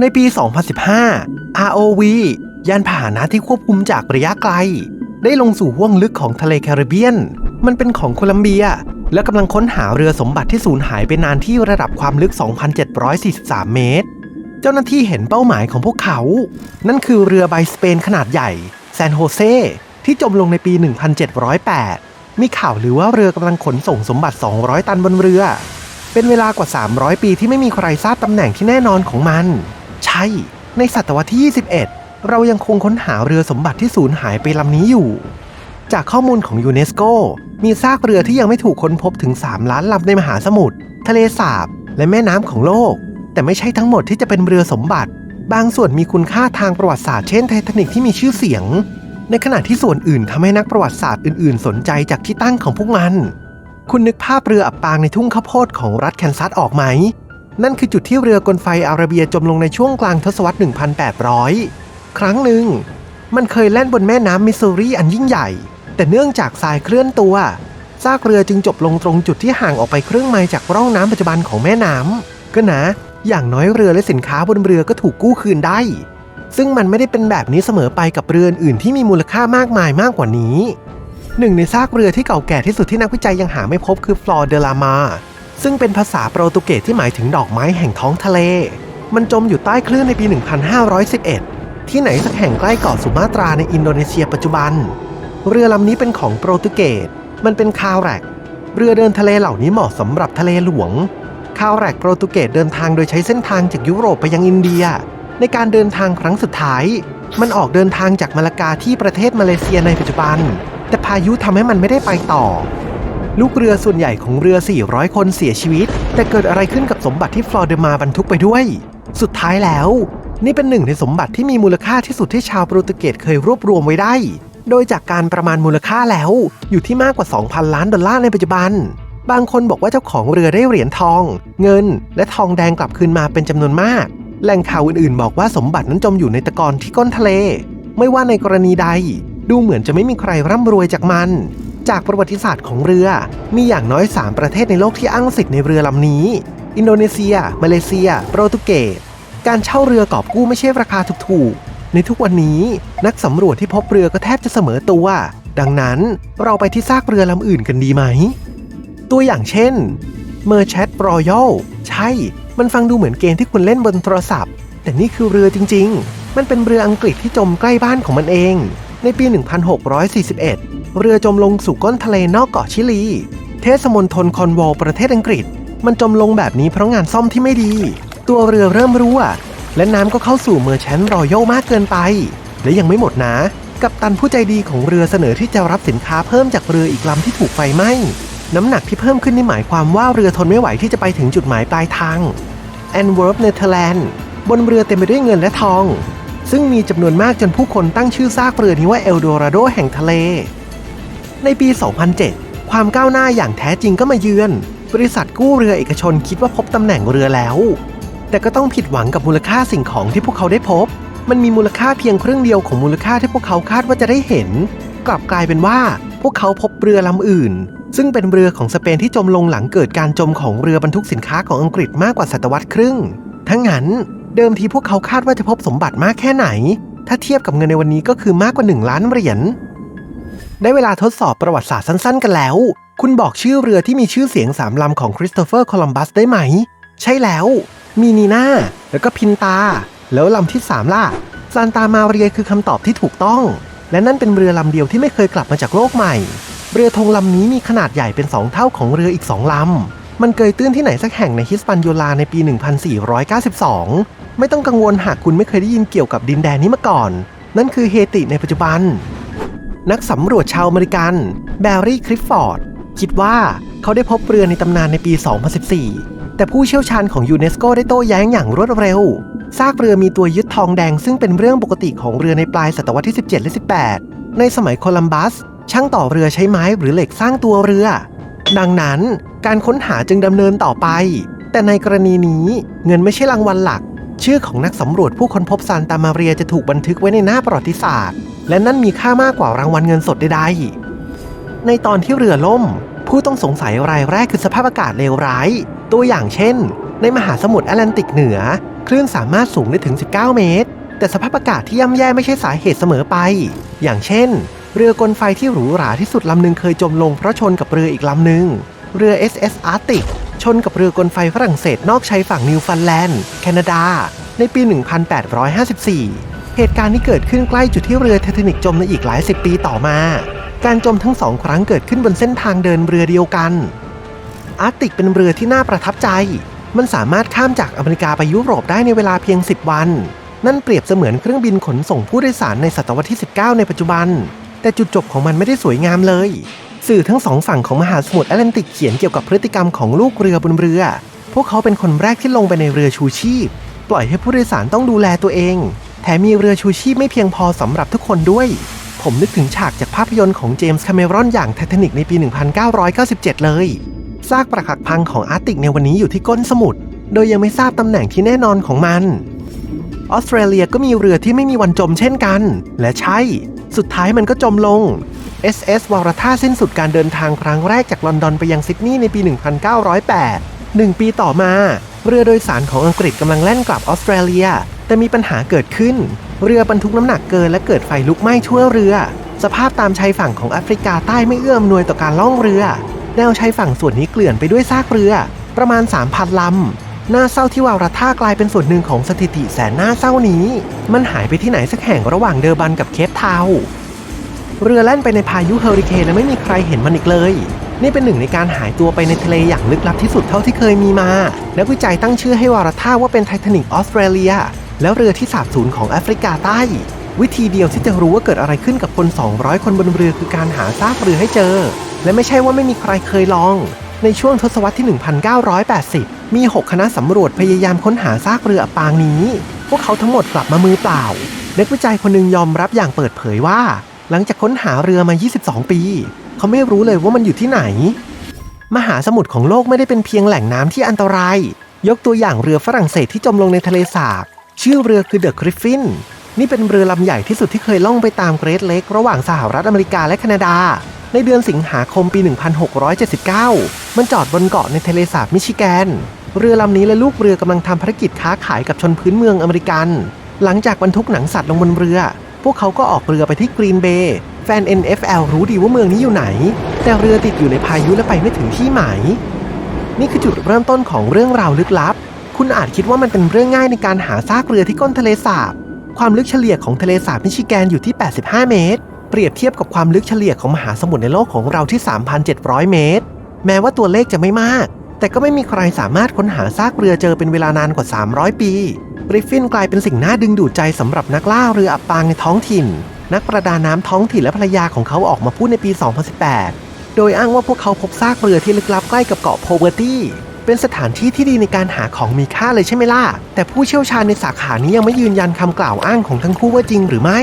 ในปี 2015 ROV ยานพาหนะที่ควบคุมจากระยะไกล ได้ลงสู่ห้วงลึกของทะเลแคริบเบียน มันเป็นของโคลัมเบีย และกำลังค้นหาเรือสมบัติที่สูญหายไปนานที่ระดับความลึก 2,743 เมตร เจ้าหน้าที่เห็นเป้าหมายของพวกเขา นั่นคือเรือใบสเปนขนาดใหญ่แซนโฮเซที่จมลงในปี 1708 มีข่าวหรือว่าเรือกำลังขนส่งสมบัติ 200 ตันบนเรือ เป็นเวลากว่า 300 ปีที่ไม่มีใครทราบตำแหน่งที่แน่นอนของมัน ใช่ ในศตวรรษที่ 21 เรายังคงค้นหาเรือสมบัติที่สูญหายไปลำนี้อยู่ จากข้อมูลของยูเนสโก มีซากเรือที่ยังไม่ถูกค้นพบถึง 3 ล้านลำในมหาสมุทร ทะเลสาบ และแม่น้ำของโลก แต่ไม่ใช่ทั้งหมดที่จะเป็นเรือสมบัติ บางส่วนมีคุณค่าทางประวัติศาสตร์เช่นไททานิกที่มีชื่อเสียง ในขณะที่ส่วนอื่นทำให้นักประวัติศาสตร์อื่น ๆ สนใจจากที่ตั้งของพวกมัน คุณนึกภาพเรืออับปางในทุ่งข้าวโพดของรัฐแคนซัสออกไหม นั่นคือจุดที่เรือกลไฟอาราเบียจมลงในช่วงกลางทศวรรษ 1800 ครั้งหนึ่ง มันเคยแล่นบนแม่น้ำมิสซูรีอันยิ่งใหญ่ แต่เนื่องจากทรายเคลื่อนตัวซากเรือจึงจบลงตรงจุดที่ห่างออกไปครึ่งไมล์จากร่องน้ำปัจจุบันของแม่น้ำก็นะ อย่างน้อยเรือและสินค้าบนเรือก็ถูกกู้คืนได้ ซึ่งมันไม่ได้เป็นแบบนี้เสมอไปกับเรืออื่นที่มีมูลค่ามากมายมากกว่านี้ หนึ่งในซากเรือที่เก่าแก่ที่สุดที่นักวิจัยยังหาไม่พบคือฟลอเดลามา ซึ่งเป็นภาษาโปรตุเกสที่หมายถึงดอกไม้แห่งท้องทะเล มันจมอยู่ใต้คลื่นในปี 1511 ที่ไหนสักแห่งใกล้เกาะสุมาตราในอินโดนีเซียปัจจุบัน เรือลำนี้เป็นของโปรตุเกส มันเป็นคาแรก เรือเดินทะเลเหล่านี้เหมาะสำหรับทะเลหลวง คาแรกโปรตุเกสเดินทางโดยใช้เส้นทางจากยุโรปไปยังอินเดีย ในการเดินทางครั้งสุดท้าย มันออกเดินทางจากมาลากาที่ประเทศมาเลเซียในปัจจุบัน แต่พายุทำให้มันไม่ได้ไปต่อ ลูกเรือส่วนใหญ่ของเรือ 400 คนเสียชีวิต แต่เกิดอะไรขึ้นกับสมบัติที่ฟลอเดมาบรรทุกไปด้วย สุดท้ายแล้ว นี่เป็นหนึ่งในสมบัติที่มีมูลค่าที่สุดที่ชาวโปรตุเกสเคยรวบรวมไว้ได้ โดยจากการประมาณมูลค่าแล้ว อยู่ที่มากกว่า 2,000 ล้านดอลลาร์ในปัจจุบัน บางคนบอกว่าเจ้าของเรือได้เหรียญทอง เงิน และทองแดงกลับคืนมาเป็นจำนวนมาก แหล่งข่าวอื่นๆ บอกว่าสมบัตินั้นจมอยู่ในตะกอนที่ก้นทะเล ไม่ว่าในกรณีใด ดูเหมือนจะไม่มีใครร่ำรวยจากมัน จากประวัติศาสตร์ของเรือ มีอย่างน้อย 3 ประเทศในโลกที่อ้างสิทธิ์ในเรือลำนี้ อินโดนีเซีย มาเลเซีย โปรตุเกส การเช่าเรือกอบกู้ไม่ใช่ราคาถูกๆ ในทุกวันนี้นักสำรวจที่พบเรือก็แทบจะเสมอตัว ดังนั้นเราไปที่ซากเรือลำอื่นกันดีไหม ตัวอย่างเช่น Merchant Royal ใช่ มันฟังดูเหมือนเกมที่คุณเล่นบนโทรศัพท์ แต่นี่คือเรือจริง ๆ มันเป็นเรืออังกฤษที่จมใกล้บ้านของมันเอง ในปี 1641 เรือจมลงสู่ก้นทะเลนอกเกาะชิลี เทศมนตรคอนวอลประเทศอังกฤษ มันจมลงแบบนี้เพราะงานซ่อมที่ไม่ดี ตัวเรือเริ่มรั่ว และน้ำก็เข้าสู่เมอร์แชนต์รอยัลมากเกินไป และยังไม่หมดนะ กัปตันผู้ใจดีของเรือเสนอที่จะรับสินค้าเพิ่มจากเรืออีกลำที่ถูกไฟไหม้น้ำหนักที่เพิ่มขึ้นนี่หมายความว่าเรือทนไม่ไหวที่จะไปถึงจุดหมายปลายทางแอนเวิร์ฟเนเธอร์แลนด์บนเรือเต็มไปด้วยเงินและทอง ซึ่งมีจำนวนมากจนผู้คนตั้งชื่อซากเรือนี้ว่าเอลโดราโดแห่งทะเล ในปี 2007 ความก้าวหน้าอย่างแท้จริงก็มาเยือน บริษัทกู้เรือเอกชนคิดว่าพบตำแหน่งเรือแล้ว แต่ก็ต้องผิดหวังกับมูลค่าสิ่งของที่พวกเขาได้พบ มันมีมูลค่าเพียงครึ่งเดียวของมูลค่าที่พวกเขาคาดว่าจะได้เห็น กลับกลายเป็นว่า พวกเขาพบเรือลำอื่น ซึ่งเป็นเรือของสเปนที่จมลงหลังเกิดการจมของเรือบรรทุกสินค้าของอังกฤษมากกว่าศตวรรษครึ่ง ทั้งนั้น เดิมทีพวกเขาคาดว่าจะพบสมบัติมากแค่ไหน ถ้าเทียบกับเงินในวันนี้ก็คือมากกว่า 1 ล้านเหรียญ ได้เวลาทดสอบประวัติศาสตร์สั้น ๆ กันแล้ว คุณบอกชื่อเรือที่มีชื่อเสียงสามลำของคริสโตเฟอร์ โคลัมบัสได้ไหม ใช่แล้ว มีนีนาแล้วก็พินตา แล้วลำที่3ล่ะซานตามาเรียคือคำตอบที่ถูกต้อง และนั่นเป็นเรือลำเดียวที่ไม่เคยกลับมาจากโลกใหม่ เรือธงลำนี้มีขนาดใหญ่เป็น2เท่าของเรืออีก2ลำมันเกยตื้นที่ไหนสักแห่งในฮิสปันโยลาในปี 1492 ไม่ต้องกังวลหากคุณไม่เคยได้ยินเกี่ยวกับดินแดนนี้มาก่อน นั่นคือเฮติในปัจจุบัน นักสำรวจชาวอเมริกัน แบร์รี่คลิฟฟอร์ด คิดว่าเขาได้พบเรือในตำนานในปี 2014 แต่ผู้เชี่ยวชาญของยูเนสโกได้โต้แย้งอย่างรวดเร็ว ซากเรือมีตัวยึดทองแดงซึ่งเป็นเรื่องปกติของเรือในปลายศตวรรษที่ 17 และ 18 ในสมัยโคลัมบัส ช่างต่อเรือใช้ไม้หรือเหล็กสร้างตัวเรือ ดังนั้นการค้นหาจึงดำเนินต่อไป แต่ในกรณีนี้เงินไม่ใช่รางวัลหลัก ชื่อของนักสำรวจผู้ค้นพบซานตามาเรียจะถูกบันทึกไว้ในหน้าประวัติศาสตร์ และนั่นมีค่ามากกว่ารางวัลเงินสดใดๆในตอนที่เรือล่ม ผู้ต้องสงสัยรายแรกคือสภาพอากาศเลวร้าย ตัวอย่างเช่น ในมหาสมุทรแอตแลนติกเหนือ คลื่นสามารถสูงได้ถึง 19 เมตร แต่สภาพอากาศที่ย่ำแย่ไม่ใช่สาเหตุเสมอไป อย่างเช่น เรือกลไฟที่หรูหราที่สุดลำหนึ่งเคยจมลงเพราะชนกับเรืออีกลำหนึ่งเรือ SS Arctic ชนกับเรือกลไฟฝรั่งเศสนอกชายฝั่งนิวฟันแลนด์ แคนาดา ในปี 1854 เหตุการณ์นี้เกิดขึ้นใกล้จุดที่เรือไททานิกจมในอีกหลายสิบปีต่อมา การจมทั้งสองครั้งเกิดขึ้นบนเส้นทางเดินเรือเดียวกัน อาร์ติกเป็นเรือที่น่าประทับใจ มันสามารถข้ามจากอเมริกาไปยุโรปได้ในเวลาเพียง 10 วัน นั่นเปรียบเสมือนเครื่องบินขนส่งผู้โดยสารในศตวรรษที่ 19 ในปัจจุบัน แต่จุดจบของมันไม่ได้สวยงามเลย สื่อทั้งสองฝั่งของมหาสมุทรแอตแลนติกเขียนเกี่ยวกับพฤติกรรมของลูกเรือบนเรือ พวกเขาเป็นคนแรกที่ลงไปในเรือชูชีพ ปล่อยให้ผู้โดยสารต้องดูแลตัวเอง แถมมีเรือชูชีพไม่เพียงพอสำหรับทุกคนด้วย ผมนึกถึงฉากจากภาพยนตร์ของเจมส์คาเมรอนอย่างไททานิกในปี 1997 เลยซากปรักหักพังของอาร์ติกในวันนี้อยู่ที่ก้นสมุทร โดยยังไม่ทราบตำแหน่งที่แน่นอนของมัน ออสเตรเลียก็มีเรือที่ไม่มีวันจมเช่นกัน และใช่ สุดท้ายมันก็จมลง SS วาราธาสิ้นสุดการเดินทางครั้งแรกจากลอนดอนไปยังซิดนีย์ในปี 1908หนึ่งปีต่อมา เรือโดยสารของอังกฤษกำลังแล่นกลับออสเตรเลีย แต่มีปัญหาเกิดขึ้น เรือบรรทุกน้ำหนักเกินและเกิดไฟลุกไหม้ทั่วเรือ สภาพตามชายฝั่งของแอฟริกาใต้ไม่เอื้ออำนวยต่อการล่องเรือ แนวชายฝั่งส่วนนี้เกลื่อนไปด้วยซากเรือ ประมาณ 3,000ลำน่าเศร้าที่วาราธากลายเป็นส่วนหนึ่งของสถิติแสนน่าเศร้านี้ มันหายไปที่ไหนสักแห่งระหว่างเดอร์บันกับเคปทาวน์ เรือแล่นไปในพายุเฮอริเคนและไม่มีใครเห็นมันอีกเลย นี่เป็นหนึ่งในการหายตัวไปในทะเลอย่างลึกลับที่สุดเท่าที่เคยมีมา นักวิจัยตั้งชื่อให้วาราธาว่าเป็นไททานิกออสเตรเลีย แล้วเรือที่สาบสูญของแอฟริกาใต้ วิธีเดียวที่จะรู้ว่าเกิดอะไรขึ้นกับคน 200 คนบนเรือคือการหาซากเรือให้เจอ และไม่ใช่ว่าไม่มีใครเคยลอง ในช่วงทศวรรษที่ 1980 มี 6 คณะสำรวจพยายามค้นหาซากเรืออับปางนี้ พวกเขาทั้งหมดกลับมามือเปล่า นักวิจัยคนหนึ่งยอมรับอย่างเปิดเผยว่า หลังจากค้นหาเรือมา 22 ปี เขาไม่รู้เลยว่ามันอยู่ที่ไหน มหาสมุทรของโลกไม่ได้เป็นเพียงแหล่งน้ำที่อันตราย ยกตัวอย่างเรือฝรั่งเศสที่จมลงในทะเลสาบ ชื่อเรือคือเดอะกริฟฟินนี่เป็นเรือลำใหญ่ที่สุดที่เคยล่องไปตามเกรทเลกระหว่างสหรัฐอเมริกาและแคนาดา ในเดือนสิงหาคมปี 1679 มันจอดบนเกาะในทะเลสาบมิชิแกน เรือลำนี้และลูกเรือกำลังทำภารกิจค้าขายกับชนพื้นเมืองอเมริกัน หลังจากบรรทุกหนังสัตว์ลงบนเรือ พวกเขาก็ออกเรือไปที่กรีนเบย์แฟน NFL รู้ดีว่าเมืองนี้อยู่ไหน แต่เรือติดอยู่ในพายุและไปไม่ถึงที่หมาย นี่คือจุดเริ่มต้นของเรื่องราวลึกลับ คุณอาจคิดว่ามันเป็นเรื่องง่ายในการหาซากเรือที่ก้นทะเลสาบ ความลึกเฉลี่ยของทะเลสาบมิชิแกนอยู่ที่ 85 เมตร เปรียบเทียบกับความลึกเฉลี่ยของมหาสมุทรในโลกของเราที่ 3,700 เมตร แม้ว่าตัวเลขจะไม่มาก แต่ก็ไม่มีใครสามารถค้นหาซากเรือเจอเป็นเวลานานกว่า 300 ปีกริฟฟินกลายเป็นสิ่งน่าดึงดูดใจสำหรับนักล่าเรืออับปางในท้องถิ่น นักประดาน้ำท้องถิ่นและภรรยาของเขาออกมาพูดในปี 2018 โดยอ้างว่าพวกเขาพบซากเรือที่ลึกลับใกล้กับเกาะโพเวอร์ตี้เป็นสถานที่ที่ดีในการหาของมีค่าเลยใช่ไหมล่ะ แต่ผู้เชี่ยวชาญในสาขานี้ยังไม่ยืนยันคำกล่าวอ้างของทั้งคู่ว่าจริงหรือไม่